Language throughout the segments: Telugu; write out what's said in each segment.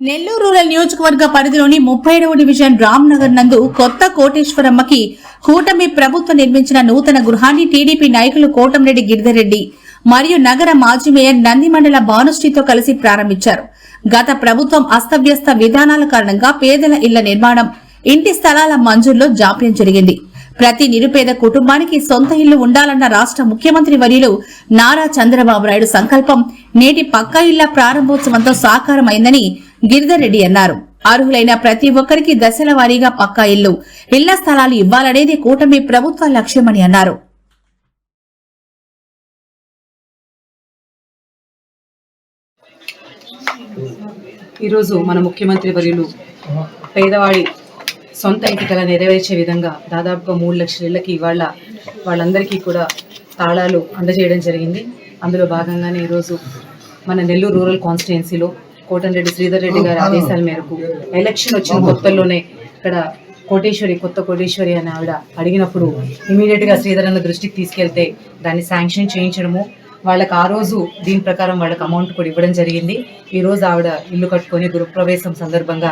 నెల్లూరు రూరల్ నియోజకవర్గ పరిధిలోని ముప్పై ఏడవ డివిజన్ రామ్నగర్ నందు కొత్త కోటేశ్వరమ్మకి కూటమి ప్రభుత్వం నిర్మించిన నూతన గృహాన్ని టీడీపీ నాయకులు కోటంరెడ్డి గిరిధరెడ్డి మరియు నగర మాజీ మేయర్ నందిమండల భానుశ్రీతో కలిసి ప్రారంభించారు. గత ప్రభుత్వం అస్తవ్యస్త విధానాల కారణంగా పేదల ఇళ్ళ నిర్మాణం ఇంటి స్థలాల మంజూరులో జాప్యం జరిగింది. ప్రతి నిరుపేద కుటుంబానికి సొంత ఇల్లు ఉండాలన్న రాష్ట్ర ముఖ్యమంత్రి వర్యులు నారా చంద్రబాబు నాయుడు సంకల్పం నేటి పక్కా ఇళ్ళ ప్రారంభోత్సవంతో సాకారమైందని గిరిధర్ రెడ్డి అన్నారు. అర్హులైన ప్రతి ఒక్కరికి దశల వారీగా పక్కా ఇల్లు ఇళ్ళ స్థలాలు ఇవ్వాలనేది కూటమి ప్రభుత్వ లక్ష్యమని అన్నారు. ఈరోజు మన ముఖ్యమంత్రి వర్యులు పేదవాడి సొంత ఇంటి కళ నెరవేర్చే విధంగా దాదాపుగా మూడు లక్షల ఇళ్ళకి ఇవాళ వాళ్ళందరికీ కూడా తాళాలు అందజేయడం జరిగింది. అందులో భాగంగానే ఈరోజు మన నెల్లూరు రూరల్ కాన్స్టిట్యున్సీలో కోటంరెడ్డి శ్రీధర్ రెడ్డి గారి ఆదేశాల మేరకు ఎలక్షన్ వచ్చిన కొత్తల్లోనే ఇక్కడ కోటేశ్వరి కొత్త కోటేశ్వరి అని ఆవిడ అడిగినప్పుడు ఇమీడియట్గా శ్రీధర్ అన్న దృష్టికి తీసుకెళ్తే దాన్ని శాంక్షన్ చేయించడము. వాళ్ళకి ఆ రోజు దీని ప్రకారం వాళ్ళకి అమౌంట్ కూడా ఇవ్వడం జరిగింది. ఈ రోజు ఆవిడ ఇల్లు కట్టుకొని గృహప్రవేశం సందర్భంగా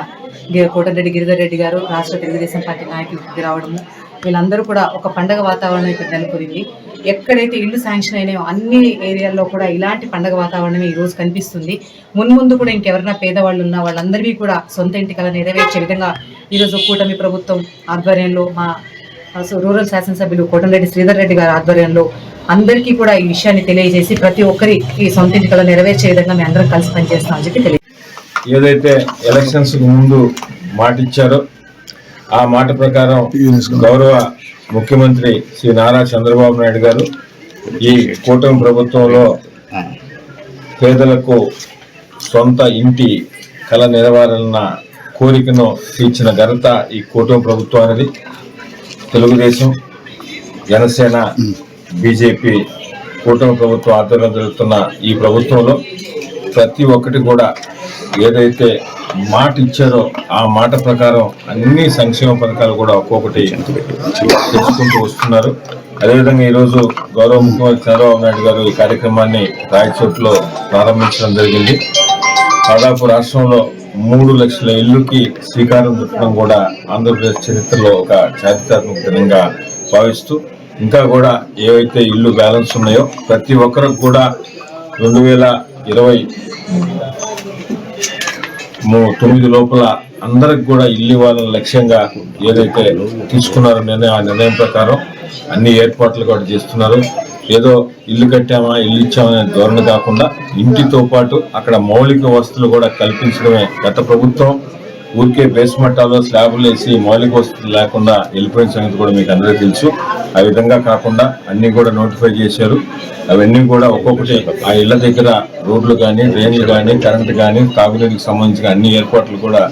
కోటంరెడ్డి గిరిధర్ రెడ్డి గారు రాష్ట్ర తెలుగుదేశం పార్టీ నాయకులు రావడము. వీళ్ళందరూ కూడా ఒక పండగ వాతావరణం ఇక్కడ నెలకొనింది ఎక్కడైతే ఇల్లు శాంక్షన్ అయినాయో అన్ని ఏరియాల్లో కూడా ఇలాంటి పండగ వాతావరణమే ఈ రోజు కనిపిస్తుంది. మున్ముందు కూడా ఇంకెవరైనా పేదవాళ్ళు ఉన్నా వాళ్ళందరికీ కూడా సొంత ఇంటి కళ నెరవేర్చే విధంగా ఈరోజు కూటమి ప్రభుత్వం ఆధ్వర్యంలో మా రూరల్ శాసనసభ్యులు కోటంరెడ్డి శ్రీధర్ రెడ్డి గారి ఆధ్వర్యంలో అందరికీ కూడా ఈ విషయాన్ని తెలియజేసి ప్రతి ఒక్కరికి సొంత ఇంటి కళ నెరవేర్చే విధంగా మేము అందరం కలిసి పనిచేస్తామని చెప్పి తెలియ ఏదైతే ఎలక్షన్స్ ముందు మాటిచ్చారో ఆ మాట ప్రకారం గౌరవ ముఖ్యమంత్రి శ్రీ నారా చంద్రబాబు నాయుడు గారు ఈ కూటమి ప్రభుత్వంలో పేదలకు సొంత ఇంటి కళ నెరవేరాలన్న కోరికను తీర్చిన ఘనత ఈ కూటమి ప్రభుత్వానికి తెలుగుదేశం జనసేన బీజేపీ కూటమి ప్రభుత్వం ఆధ్వర్యంలో జరుగుతున్న ఈ ప్రభుత్వంలో ప్రతి ఒక్కటి కూడా ఏదైతే మాట ఇచ్చారో ఆ మాట ప్రకారం అన్ని సంక్షేమ పథకాలు కూడా ఒక్కొక్కటి తెచ్చుకుంటూ వస్తున్నారు. అదేవిధంగా ఈరోజు గౌరవ ముఖ్యమంత్రి చంద్రబాబు నాయుడు గారు ఈ కార్యక్రమాన్ని రాయచోట్లో ప్రారంభించడం జరిగింది. దాదాపు రాష్ట్రంలో మూడు లక్షల ఇల్లుకి శ్రీకారం చుట్టడం కూడా ఆంధ్రప్రదేశ్ చరిత్రలో ఒక చారిత్రాత్మక దినంగా భావిస్తూ ఇంకా కూడా ఏవైతే ఇల్లు బ్యాలెన్స్ ఉన్నాయో ప్రతి ఒక్కరికి కూడా రెండు వేల ఇరవై మూ- తొమ్మిది లోపల అందరికి కూడా ఇల్లు ఇవ్వాలని లక్ష్యంగా ఏదైతే తీసుకున్నారో నిర్ణయం ఆ నిర్ణయం ప్రకారం అన్ని ఏర్పాట్లు కూడా చేస్తున్నారు. ఏదో ఇల్లు కట్టామా ఇల్లు ఇచ్చామనే ధోరణి కాకుండా ఇంటితో పాటు అక్కడ మౌలిక వసతులు కూడా కల్పించడమే. గత ప్రభుత్వం ఊరికే బేస్మట్టాలో స్లాబులు వేసి మౌలిక వసతులు లేకుండా వెళ్ళిపోయిన సంగతి కూడా మీకు అందరికీ తెలుసు. ఆ విధంగా కాకుండా అన్ని కూడా నోటిఫై చేశారు. అవన్నీ కూడా ఒక్కొక్కటి ఆ ఇళ్ళ దగ్గర రోడ్లు కానీ డ్రైన్లు కానీ కరెంటు కానీ తాగునీటికి సంబంధించిన అన్ని ఏర్పాట్లు కూడా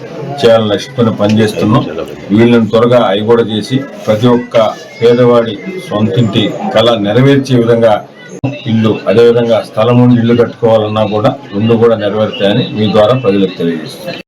చేయాలని లక్ష్యంతో పనిచేస్తున్నాం. వీళ్ళని త్వరగా అవి కూడా చేసి ప్రతి ఒక్క పేదవాడి సొంతింటి కళ నెరవేర్చే విధంగా ఇల్లు అదేవిధంగా స్థలం ఉండి ఇల్లు కట్టుకోవాలన్నా కూడా రెండు కూడా నెరవేరుతాయని మీ ద్వారా ప్రజలకు తెలియజేస్తాం